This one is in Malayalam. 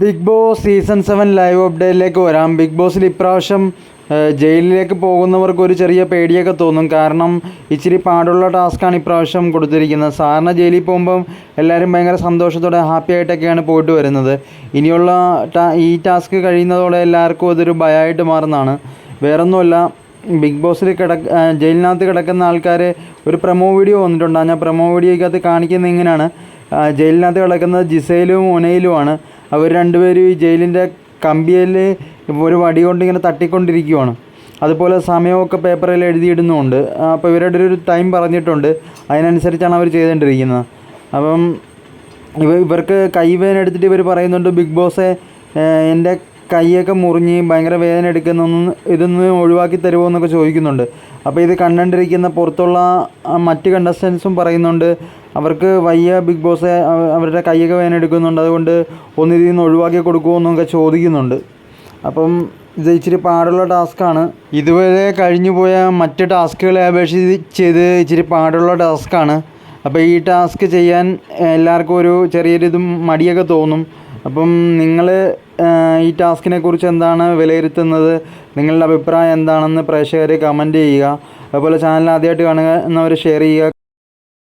Bigg Boss season seven live അപ്ഡേറ്റിലേക്ക് വരാം. ബിഗ് ബോസിൽ ഇപ്രാവശ്യം ജയിലിലേക്ക് പോകുന്നവർക്ക് ഒരു ചെറിയ പേടിയൊക്കെ തോന്നും. കാരണം ഇച്ചിരി പാടുള്ള ടാസ്ക്കാണ് ഇപ്രാവശ്യം കൊടുത്തിരിക്കുന്നത്. സാറിന് ജയിലിൽ പോകുമ്പം എല്ലാവരും ഭയങ്കര സന്തോഷത്തോടെ ഹാപ്പി ആയിട്ടൊക്കെയാണ് പോയിട്ട് വരുന്നത്. ഇനിയുള്ള ഈ ടാസ്ക് കഴിയുന്നതോടെ എല്ലാവർക്കും അതൊരു ഭയമായിട്ട് മാറുന്നതാണ്. വേറൊന്നുമല്ല ബിഗ് ബോസിൽ കിടക്ക ജയിലിനകത്ത് കിടക്കുന്ന ആൾക്കാർ ഒരു പ്രൊമോ വീഡിയോ വന്നിട്ടുണ്ട്. ഞാൻ പ്രൊമോ വീഡിയോയ്ക്കകത്ത് കാണിക്കുന്നത് ഇങ്ങനെയാണ്. ജയിലിനകത്ത് കിടക്കുന്നത് ജിസയിലും ഒനയിലുമാണ് അവർ രണ്ടുപേരും ഈ ജയിലിന്റെ കമ്പിയിൽ ഒരു വടി കൊണ്ട് ഇങ്ങനെ തട്ടിക്കൊണ്ടിരിക്കുവാണ്. അതുപോലെ സമയമൊക്കെ പേപ്പറിൽ എഴുതിയിടുന്നുമുണ്ട്. അപ്പോൾ ഇവരുടെ ഒരു ടൈം പറഞ്ഞിട്ടുണ്ട്. അതിനനുസരിച്ചാണ് അവർ ചെയ്തുകൊണ്ടിരിക്കുന്നത്. അപ്പം ഇവ ഇവർക്ക് കൈവേനെടുത്തിട്ട് ഇവർ പറയുന്നുണ്ട് ബിഗ് ബോസ് എന്റെ കൈയൊക്കെ മുറിഞ്ഞ് ഭയങ്കര വേദന എടുക്കുന്നൊന്നും ഇതൊന്ന് ഒഴിവാക്കി തരുമോ എന്നൊക്കെ ചോദിക്കുന്നുണ്ട്. അപ്പോൾ ഇത് കണ്ടുകൊണ്ടിരിക്കുന്ന പുറത്തുള്ള മറ്റ് കണ്ടസ്റ്റൻസും പറയുന്നുണ്ട് അവർക്ക് വയ്യ ബിഗ് ബോസ് അവരുടെ കൈയൊക്കെ വേദന എടുക്കുന്നുണ്ട് അതുകൊണ്ട് ഒന്ന് ഇതിൽ നിന്ന് ഒഴിവാക്കി കൊടുക്കുമോ എന്നൊക്കെ ചോദിക്കുന്നുണ്ട്. അപ്പം ഇത് ഇച്ചിരി പാടുള്ള ടാസ്ക്കാണ്. ഇതുവരെ കഴിഞ്ഞു പോയ മറ്റ് ടാസ്കുകളെ അപേക്ഷിച്ച് ഇത് ഇച്ചിരി പാടുള്ള ടാസ്ക്കാണ്. അപ്പോൾ ഈ ടാസ്ക് ചെയ്യാൻ എല്ലാവർക്കും ഒരു ചെറിയൊരു ഇതും മടിയൊക്കെ തോന്നും. അപ്പം നിങ്ങൾ ഈ ടാസ്കിനെ കുറിച്ച് എന്താണ് വിലയിരുത്തുന്നത്? നിങ്ങളുടെ അഭിപ്രായം എന്താണെന്ന് പ്രേക്ഷകരെ കമന്റ് ചെയ്യുക. അതുപോലെ ചാനൽ ആദ്യമായിട്ട് കാണുക എന്നവർ ഷെയർ ചെയ്യുക.